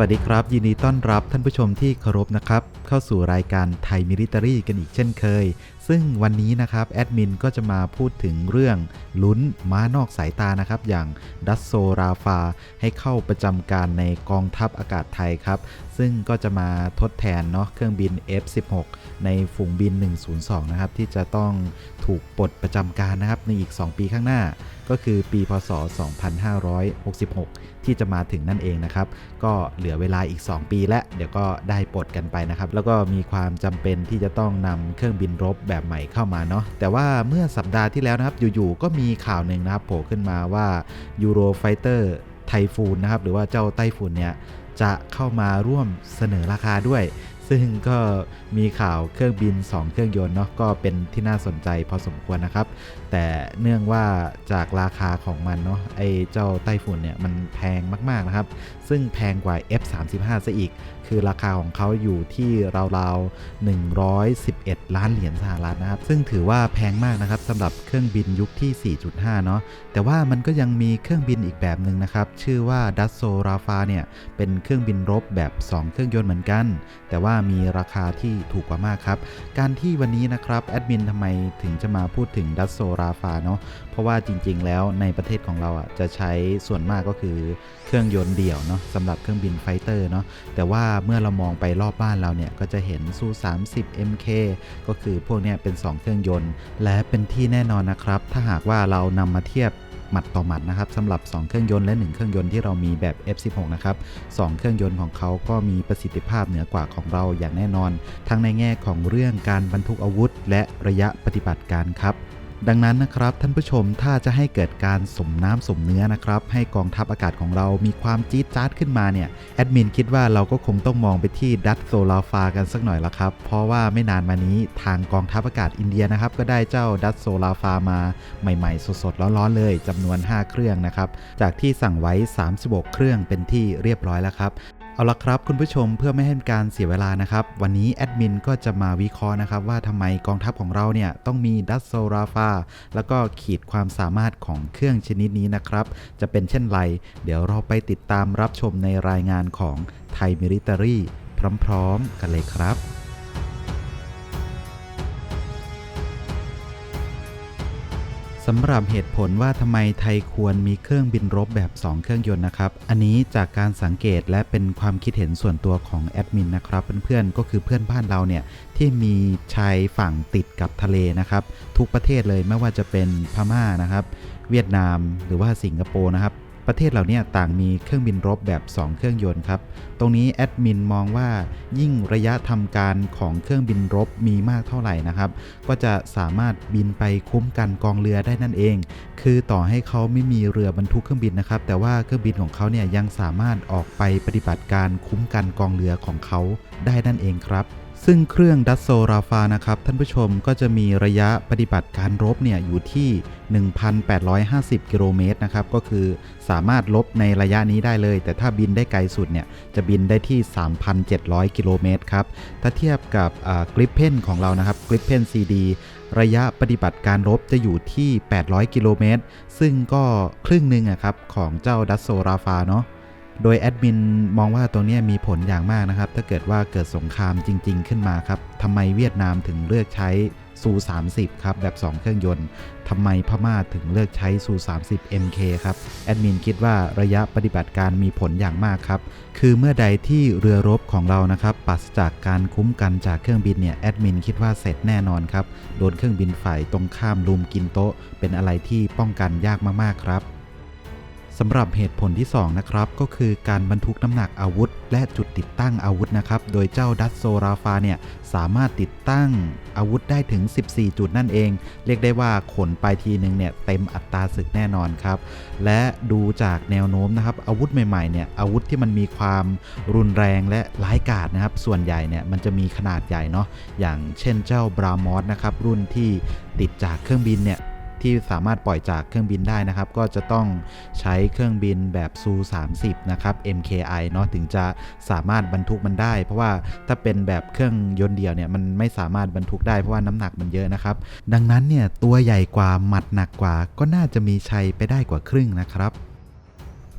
วัสดีครับ ยินดีต้อนรับท่านผู้ชมที่เคารพนะครับ เข้าสู่รายการไทยมิลิตารี่กันอีกเช่นเคยซึ่งวันนี้นะครับแอดมินก็จะมาพูดถึงเรื่องลุ้นม้านอกสายตานะครับ อย่างดัสโซราฟาให้เข้าประจำการในกองทัพอากาศไทยครับ ซึ่งก็จะมาทดแทนเนาะเครื่องบิน F16 ในฝูงบิน 102 นะครับ ที่จะต้องถูกปลดประจำการนะครับ ในอีก 2 ปีข้างหน้าก็คือปีพศ 2566 ที่จะมาถึงนั่นเองนะครับ ก็เหลือเวลาอีก 2 ปีและ เดี๋ยวก็ได้ปลดกันไปนะครับ แล้วก็มีความจำเป็นที่จะต้องนำเครื่องบินรบแบบใหม่เข้ามาเนาะแต่ว่าเมื่อสัปดาห์ที่แล้วนะครับอยู่ๆก็มีข่าวหนึ่งนะครับโผล่ขึ้นมาว่า Eurofighter ไทฟูนนะครับหรือว่าเจ้าไต้ฝุ่นเนี่ยจะเข้ามาร่วมเสนอราคาด้วย ซึ่งก็มีข่าวเครื่องบิน 2 เครื่องยนต์เนาะก็เป็นที่น่าสนใจพอสมควรนะครับ แต่เนื่องว่าจากราคาของมันเนาะไอเจ้าไต้ฝุ่นเนี่ยมันแพงมากๆนะครับ ซึ่งแพงกว่า F35 ซะอีก คือราคาของเขาอยู่ที่ราวๆ 111 ล้านเหรียญสหรัฐนะครับ ซึ่งถือว่าแพงมากนะครับสำหรับเครื่องบินยุคที่ 4.5 เนาะแต่ว่ามันก็ยังมีเครื่องบินอีกแบบหนึ่งนะครับ ชื่อว่าดัสโซราฟาเนี่ย เป็นเครื่องบินรบแบบ 2 เครื่องยนต์เหมือนกัน แต่ว่ามีราคาที่ถูกกว่ามากครับ การที่วันนี้นะครับแอดมินทำไมถึงจะมาพูดถึงดัสโซราฟาเนาะ ราะว่าจริง ๆ แล้วในประเทศของเราอะจะใช้ส่วนมากก็คือเครื่องยนต์เดี่ยวเนาะสำหรับเครื่องบินไฟเตอร์เนาะแต่ว่าเมื่อเรามองไปรอบบ้านเราเนี่ยก็จะเห็นซู30 MK ก็คือพวกเนี้ยเป็น 2 เครื่องยนต์ และเป็นที่แน่นอนนะครับ ถ้าหากว่าเรานำมาเทียบหมัดต่อหมัดนะครับสำหรับ 2 เครื่องยนต์และ 1 เครื่องยนต์ที่เรามีแบบ F16 นะครับ 2 เครื่องยนต์ของเขาก็มีประสิทธิภาพเหนือกว่าของเราอย่างแน่นอน ทั้งในแง่ของเรื่องการบรรทุกอาวุธ และระยะปฏิบัติการครับ ดังนั้นนะครับท่านผู้ชมถ้าจะให้เกิดการสมน้ำสมเนื้อนะครับ ให้กองทัพอากาศของเรามีความจี๊ดจ๊าดขึ้นมาเนี่ยแอดมินคิดว่าเราก็คงต้องมองไปที่ดัตโซลาฟากันสักหน่อยละครับ เพราะว่าไม่นานมานี้ทางกองทัพอากาศอินเดียนะครับ ก็ได้เจ้าดัตโซลาฟามาใหม่ๆ สดๆ ร้อนๆ เลยจำนวน 5 เครื่องนะครับ จากที่สั่งไว้ 36 เครื่องเป็นที่เรียบร้อยแล้วครับ เอาละครับคุณผู้ชมเพื่อไม่ให้เป็นการเสียเวลานะครับ วันนี้แอดมินก็จะมาวิเคราะห์นะครับว่าทำไมกองทัพของเราเนี่ยต้องมีดัสโซราฟาแล้วก็ขีดความสามารถของเครื่องชนิดนี้นะครับ จะเป็นเช่นไร เดี๋ยวเราไปติดตามรับชมในรายงานของไทยมิลิเตอรี่พร้อมๆ กันเลยครับำหรับเหตุผลว่าทำไมไทยควรมีเครื่องบินรบแบบ 2 เครื่องยนต์นะครับ อันนี้จากการสังเกตและเป็นความคิดเห็นส่วนตัวของแอดมินนะครับเพื่อนๆก็คือเพื่อนบ้านเราเนี่ยที่มีชายฝั่งติดกับทะเลนะครับ ทุกประเทศเลยไม่ว่าจะเป็นพม่านะครับ เวียดนามหรือว่าสิงคโปร์นะครับ ประเทศเหล่านี้ต่างมีเครื่องบินรบแบบ 2 เครื่องยนต์ครับ ตรงนี้แอดมินมองว่ายิ่งระยะทำการของเครื่องบินรบมีมากเท่าไหร่นะครับ ก็จะสามารถบินไปคุ้มกันกองเรือได้นั่นเอง คือต่อให้เขาไม่มีเรือบรรทุกเครื่องบินนะครับ แต่ว่าเครื่องบินของเขาเนี่ยยังสามารถออกไปปฏิบัติการคุ้มกันกองเรือของเขาได้นั่นเองครับ ซึ่งเครื่องดัสโซราฟานะครับ ท่านผู้ชมก็จะมีระยะปฏิบัติการรบเนี่ยอยู่ที่ 1,850 กิโลเมตรนะครับ ก็คือสามารถลบในระยะนี้ได้เลย แต่ถ้าบินได้ไกลสุดเนี่ย จะบินได้ที่ 3,700 กิโลเมตรครับ ถ้าเทียบกับกริปเพนของเรานะครับกริปเพน CD ระยะปฏิบัติการรบจะอยู่ที่ 800 กิโลเมตร ซึ่งก็ครึ่งหนึ่งอะครับของเจ้าดัสโซราฟาเนาะ โดยแอดมินมองว่าตรงนี้มีผลอย่างมากนะครับ ถ้าเกิดว่าเกิดสงครามจริง ๆ ขึ้นมาครับทำไมเวียดนามถึงเลือกใช้ซู30ครับแบบ 2 เครื่องยนต์ทำไมพม่าถึงเลือกใช้ซู30 MK ครับแอดมินคิดว่าระยะปฏิบัติการมีผลอย่างมากครับ คือเมื่อใดที่เรือรบของเรานะครับปราศจากการคุ้มกันจากเครื่องบินเนี่ยแอดมินคิดว่าเสร็จแน่นอนครับ โดนเครื่องบินฝ่ายตรงข้ามลุมกินโต๊ะ เป็นอะไรที่ป้องกันยากมากๆครับ สำหรับเหตุผลที่ 2 นะครับ ก็คือการบรรทุกน้ำหนักอาวุธ และจุดติดตั้งอาวุธนะครับ โดยเจ้าดัสโซราฟาเนี่ย สามารถติดตั้งอาวุธได้ถึง 14 จุดนั่นเอง เรียกได้ว่าขนไปทีหนึ่งเนี่ย เต็มอัตราศึกแน่นอนครับ และดูจากแนวโน้มนะครับ อาวุธใหม่ๆเนี่ยอาวุธที่มันมีความรุนแรงและร้ายกาจนะครับ ส่วนใหญ่เนี่ยมันจะมีขนาดใหญ่เนาะอย่างเช่นเจ้าบรามอสนะครับรุ่นที่ติดจากเครื่องบินเนี่ย ที่สามารถปล่อยจากเครื่องบินได้นะครับ ก็จะต้องใช้เครื่องบินแบบซู30 นะครับ MKI เนาะถึงจะสามารถบรรทุกมันได้ เพราะว่าถ้าเป็นแบบเครื่องยนต์เดียวเนี่ยมันไม่สามารถบรรทุกได้เพราะว่าน้ำหนักมันเยอะนะครับ ดังนั้นเนี่ยตัวใหญ่กว่าหมัดหนักกว่า ก็น่าจะมีชัยไปได้กว่าครึ่งนะครับ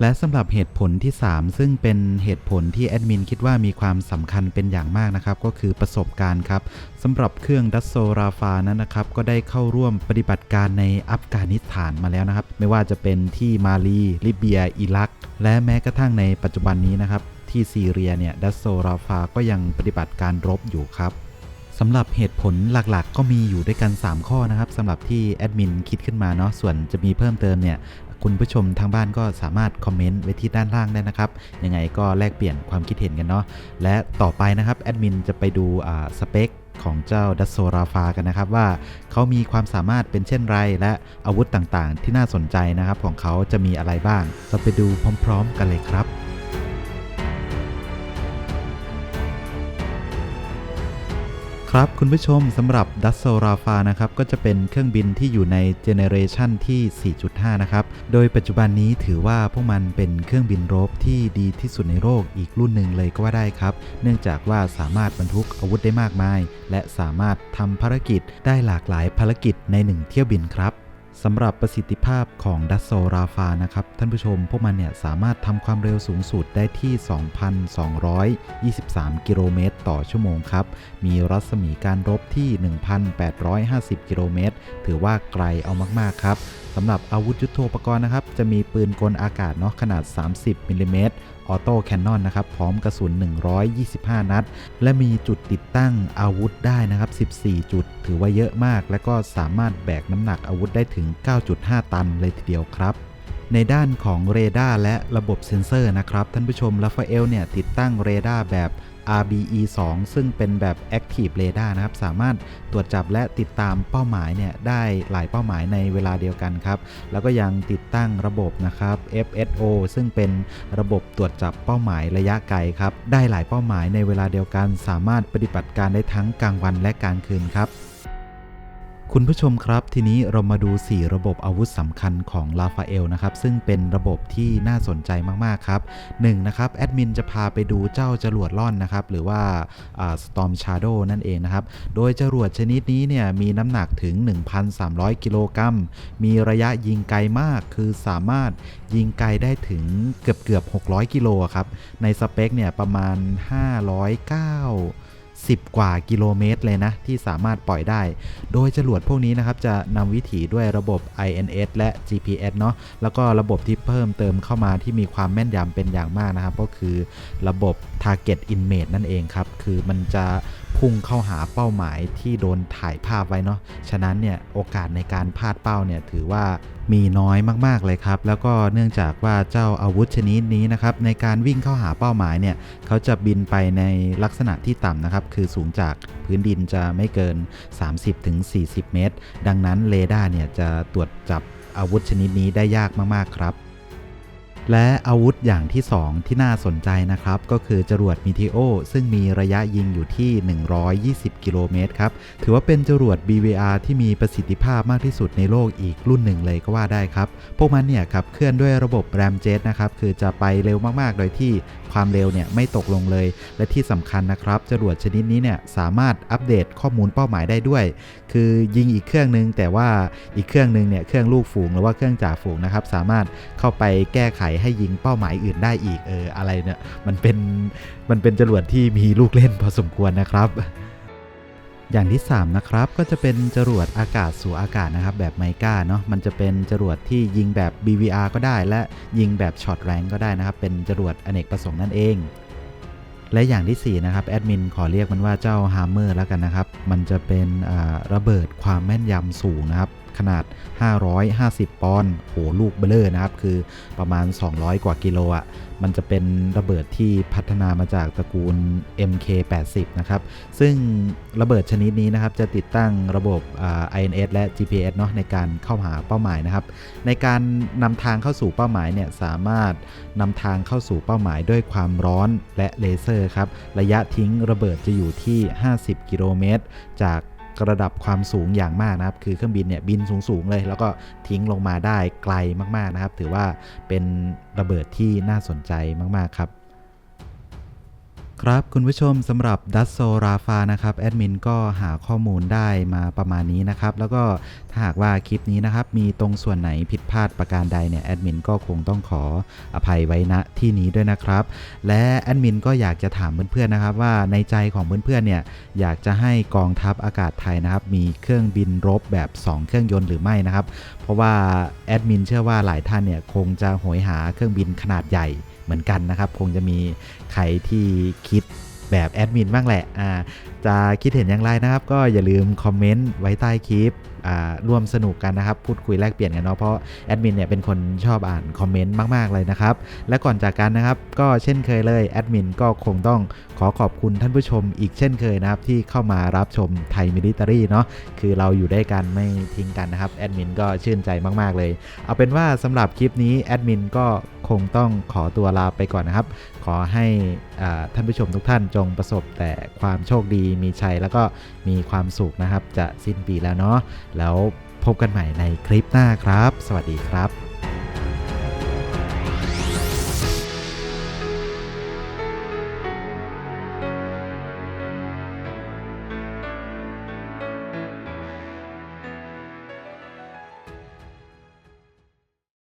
และสำหรับเหตุผลที่ 3 ซึ่งเป็นเหตุผลที่แอดมินคิดว่ามีความสำคัญเป็นอย่างมากนะครับ ก็คือประสบการณ์ครับสำหรับเครื่องดัสโซราฟานั้นนะครับ ก็ได้เข้าร่วมปฏิบัติการในอัฟกานิสถานมาแล้วนะครับ ไม่ว่าจะเป็นที่มาลีลิเบีย อิรัก และแม้กระทั่งในปัจจุบันนี้นะครับ ที่ซีเรียเนี่ยดัสโซราฟาก็ยังปฏิบัติการรบอยู่ครับสำหรับเหตุผลหลักๆ ก็มีอยู่ด้วยกัน 3 ข้อนะครับสำหรับที่แอดมินคิดขึ้นมาเนาะส่วนจะมีเพิ่มเติมเนี่ย คุณผู้ชมทางบ้านก็สามารถคอมเมนต์ไว้ที่ด้านล่างได้นะครับ ยังไงก็แลกเปลี่ยนความคิดเห็นกันเนาะ และต่อไปนะครับแอดมินจะไปดูสเปคของเจ้าดัสโซราฟากันนะครับว่าเขามีความสามารถเป็นเช่นไร และอาวุธต่างๆ ที่น่าสนใจนะครับของเขาจะมีอะไรบ้าง เราไปดูพร้อม ๆ กันเลยครับ ครับคุณผู้ชมสำหรับดัสโซราฟานะครับก็จะเป็นเครื่องบินที่อยู่ในเจเนเรชันที่ 4.5 นะครับ โดยปัจจุบันนี้ถือว่าพวกมันเป็นเครื่องบินรบที่ดีที่สุดในโลกอีกรุ่นหนึ่งเลยก็ว่าได้ครับ เนื่องจากว่าสามารถบรรทุกอาวุธได้มากมาย และสามารถทำภารกิจได้หลากหลายภารกิจในหนึ่งเที่ยวบินครับ สำหรับประสิทธิภาพของดัสโซราฟานะครับ ท่านผู้ชมพวกมันเนี่ยสามารถทำความเร็วสูงสุดได้ที่ 2,223 กิโลเมตรต่อชั่วโมงครับ มีรัศมีการรบที่ 1,850 กิโลเมตร ถือว่าไกลเอามาก ๆ ครับ สำหรับอาวุธยุโทโธปกรณ์นะครับ จะมีปืนกลอากาศเนาะขนาด 30มิลลิเมตรออโต้แคนนอนนะครับ พร้อมกระสุน 125 นัด และมีจุดติดตั้งอาวุธได้นะครับ 14 จุด ถือว่าเยอะมาก และก็สามารถแบกน้ำหนักอาวุธได้ถึง 9.5 ตันเลยทีเดียวครับในด้านของเรดาร์และระบบเซ็นเซอร์นะครับ ท่านผู้ชมลาฟาเอลเนี่ยติดตั้งเรดาร์แบบ RBE 2 ซึ่งเป็นแบบ Active Radar นะครับ สามารถตรวจจับและติดตามเป้าหมายเนี่ยได้หลายเป้าหมายในเวลาเดียวกันครับ แล้วก็ยังติดตั้งระบบนะครับ FSO ซึ่งเป็นระบบตรวจจับเป้าหมายระยะไกลครับ ได้หลายเป้าหมายในเวลาเดียวกัน สามารถปฏิบัติการได้ทั้งกลางวันและกลางคืนครับ คุณผู้ชมครับทีนี้เรามาดู 4 ระบบอาวุธสำคัญของลาฟาเอลนะครับ ซึ่งเป็นระบบที่น่าสนใจมาก ๆ ครับ1นะครับแอดมินจะพาไปดูเจ้าจรวดล่อนนะครับ หรือว่า Storm Shadow นั่นเองนะครับ โดยจรวดชนิดนี้เนี่ยมีน้ำหนักถึง 1,300 กิโลกรัม มีระยะยิงไกลมาก คือสามารถยิงไกลได้ถึงเกือบเกือบ600 กิโลครับ ในสเปคเนี่ยประมาณ 509 10 กว่ากิโลเมตรเลยนะ ที่สามารถปล่อยได้ โดยจรวดพวกนี้นะครับ จะนำวิถีด้วยระบบ INS และ GPS เนาะแล้วก็ระบบที่เพิ่มเติมเข้ามาที่มีความแม่นยำเป็นอย่างมากนะครับ ก็คือระบบ Target Image นั่นเองครับ คือมันจะพุ่งเข้าหาเป้าหมายที่โดนถ่ายภาพไว้เนาะฉะนั้นเนี่ยโอกาสในการพลาดเป้าเนี่ยถือว่า มีน้อยมากๆเลยครับ แล้วก็เนื่องจากว่าเจ้าอาวุธชนิดนี้นะครับในการวิ่งเข้าหาเป้าหมายเนี่ยเขาจะบินไปในลักษณะที่ต่ำนะครับ คือสูงจากพื้นดินจะไม่เกิน 30-40 เมตร ดังนั้นเรดาร์เนี่ยจะตรวจจับอาวุธชนิดนี้ได้ยากมากๆครับ และอาวุธอย่างที่ 2 ที่น่าสนใจนะครับ ก็คือจรวดมิทิโอ ซึ่งมีระยะยิงอยู่ที่ 120 กิโลเมตรครับ ถือว่าเป็นจรวด BVR ที่มีประสิทธิภาพมากที่สุดในโลกอีกรุ่นหนึ่งเลยก็ว่าได้ครับ พวกมันเนี่ยขับเคลื่อนด้วยระบบแรมเจ็ตนะครับ คือจะไปเร็วมากๆ โดยที่ความเร็วเนี่ยไม่ตกลงเลย และที่สำคัญนะครับจรวดชนิดนี้เนี่ยสามารถอัปเดตข้อมูลเป้าหมายได้ด้วย คือยิงอีกเครื่องนึง แต่ว่าอีกเครื่องนึงเนี่ยเครื่องลูกฝูงหรือว่าเครื่องจ่าฝูงนะครับสามารถเข้าไปแก้ไขให้ยิงเป้าหมายอื่นได้อีกเอออะไรเนี่ยมันเป็นมันเป็นจรวดที่มีลูกเล่นพอสมควรนะครับอย่างที่ 3 นะครับ ก็จะเป็นจรวดอากาศสู่อากาศนะครับ แบบไมก้าเนาะมันจะเป็นจรวดที่ยิงแบบ BVR ก็ได้ และยิงแบบช็อตแรงก็ได้นะครับ เป็นจรวดอเนกประสงค์นั่นเอง และอย่างที่ 4 นะครับ แอดมินขอเรียกมันว่าเจ้าฮาร์เมอร์แล้วกันนะครับ มันจะเป็นระเบิดความแม่นยำสูงนะครับ ขนาด 550 ปอนด์โหลูกเบลเลอร์นะครับ คือประมาณ 200 กว่ากิโลอะมันจะเป็นระเบิดที่พัฒนามาจากตระกูล MK80 นะครับ ซึ่งระเบิดชนิดนี้นะครับ จะติดตั้งระบบ INS และ GPS เนาะในการเข้าหาเป้าหมายนะครับ ในการนำทางเข้าสู่เป้าหมายเนี่ยสามารถนำทางเข้าสู่เป้าหมายด้วยความร้อนและเลเซอร์ครับ ระยะทิ้งระเบิดจะอยู่ที่ 50 กิโลเมตรจาก ระดับความสูงอย่างมากนะครับ คือเครื่องบินเนี่ยบินสูงๆเลย แล้วก็ทิ้งลงมาได้ไกลมากๆนะครับ ถือว่าเป็นระเบิดที่น่าสนใจมากๆครับ ครับคุณผู้ชมสำหรับดัสโซราฟานะครับแอดมินก็หาข้อมูลได้มาประมาณนี้นะครับ แล้วก็ถ้าหากว่าคลิปนี้นะครับ มีตรงส่วนไหนผิดพลาดประการใดเนี่ยแอดมินก็คงต้องขออภัยไว้ณที่นี้ด้วยนะครับ และแอดมินก็อยากจะถามเพื่อนๆนะครับ ว่าในใจของเพื่อนๆเนี่ยอยากจะให้กองทัพอากาศไทยนะครับ มีเครื่องบินรบแบบ 2 เครื่องยนต์หรือไม่นะครับ เพราะว่าแอดมินเชื่อว่าหลายท่านเนี่ยคงจะโหยหาเครื่องบินขนาดใหญ่ เหมือนกันนะครับ คงจะมีใครที่คิดแบบแอดมินบ้างแหละอ่าจะคิดเห็นอย่างไรนะครับ ก็อย่าลืมคอมเมนต์ไว้ใต้คลิปร่วมสนุกกันนะครับ พูดคุยแลกเปลี่ยนกันเนาะเพราะแอดมินเนี่ยเป็นคนชอบอ่านคอมเมนต์มาก ๆ เลยนะครับ และก่อนจากกันนะครับ ก็เช่นเคยเลยแอดมินก็คงต้องขอขอบคุณท่านผู้ชมอีกเช่นเคยนะครับ ที่เข้ามารับชมไทยมิลิเตารีเนาะคือเราอยู่ด้วยกันไม่ทิ้งกันนะครับแอดมินก็ชื่นใจมาก ๆ เลย เอาเป็นว่าสำหรับคลิปนี้แอดมินก็ คงต้องขอตัวลาไปก่อนนะครับ ขอให้ท่านผู้ชมทุกท่านจงประสบแต่ความโชคดีมีชัยแล้วก็มีความสุขนะครับ จะสิ้นปีแล้วเนาะแล้วพบกันใหม่ในคลิปหน้าครับ สวัสดีครับ